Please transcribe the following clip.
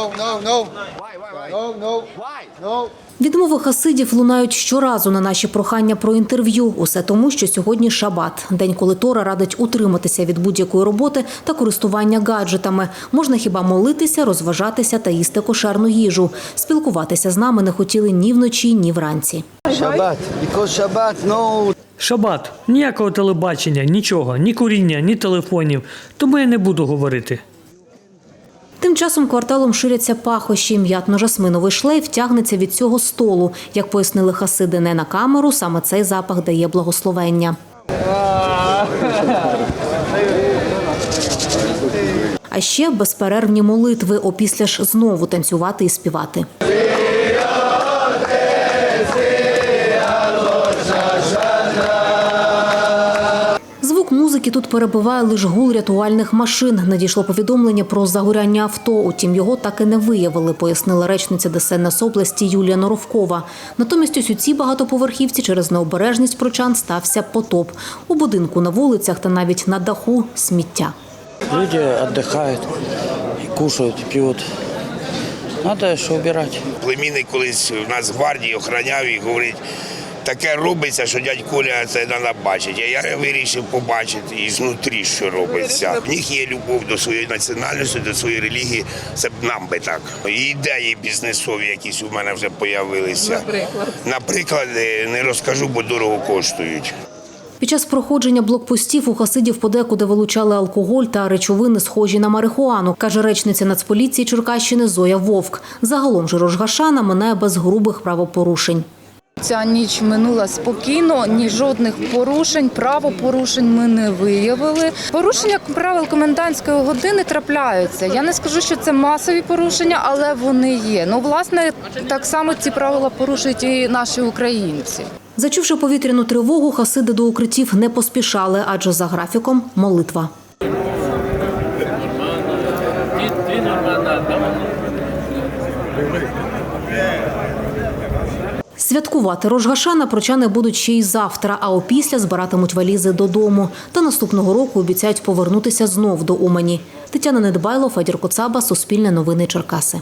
no, no, no. No, no. No. Відмови хасидів лунають щоразу на наші прохання про інтерв'ю. Усе тому, що сьогодні шабат, день, коли Тора радить утриматися від будь-якої роботи та користування гаджетами. Можна хіба молитися, розважатися та їсти кошерну їжу. Спілкуватися з нами не хотіли ні вночі, ні вранці. Because Shabbat, no Шабат, ніякого телебачення, нічого, ні куріння, ні телефонів. Тому я не буду говорити. Тим часом кварталом ширяться пахощі. М'ятно-жасминовий шлейф тягнеться від цього столу. Як пояснили хасиди не на камеру, саме цей запах дає благословення. А ще безперервні молитви, опісля ж знову танцювати і співати. Звук тут перебиває лише гул рятувальних машин. Надійшло повідомлення про загоряння авто. Утім, його так і не виявили, пояснила речниця ДСНС області Юлія Норовкова. Натомість ось у цій багатоповерхівці через необережність прочан стався потоп. У будинку на вулицях та навіть на даху сміття. Люди отдыхают, и кушают, и пьют. Надо что убирать. Племінник колись у нас в гвардії охороняв і говорить, таке робиться, що дядь Коля це треба бачити. Я вирішив побачити і знутрі, що робиться. В них є любов до своєї національності, до своєї релігії. Це б нам би так. І ідеї бізнесові якісь у мене вже з'явилися. Наприклад? Наприклад, е, не розкажу, бо дорого коштують. Під час проходження блокпостів у хасидів подекуди вилучали алкоголь та речовини, схожі на марихуану, каже речниця Нацполіції Черкащини Зоя Вовк. Загалом же Рожгашана минає без грубих правопорушень. Ця ніч минула спокійно, ні жодних порушень, правопорушень ми не виявили. Порушення правил комендантської години трапляються. Я не скажу, що це масові порушення, але вони є. Ну, власне, так само ці правила порушують і наші українці. Зачувши повітряну тривогу, хасиди до укриттів не поспішали, адже за графіком молитва. Святкувати Рожгашана прочани будуть ще й завтра, а опісля збиратимуть валізи додому. Та наступного року обіцяють повернутися знов до Умані. Тетяна Недбайло, Федір Коцаба, Суспільне новини Черкаси.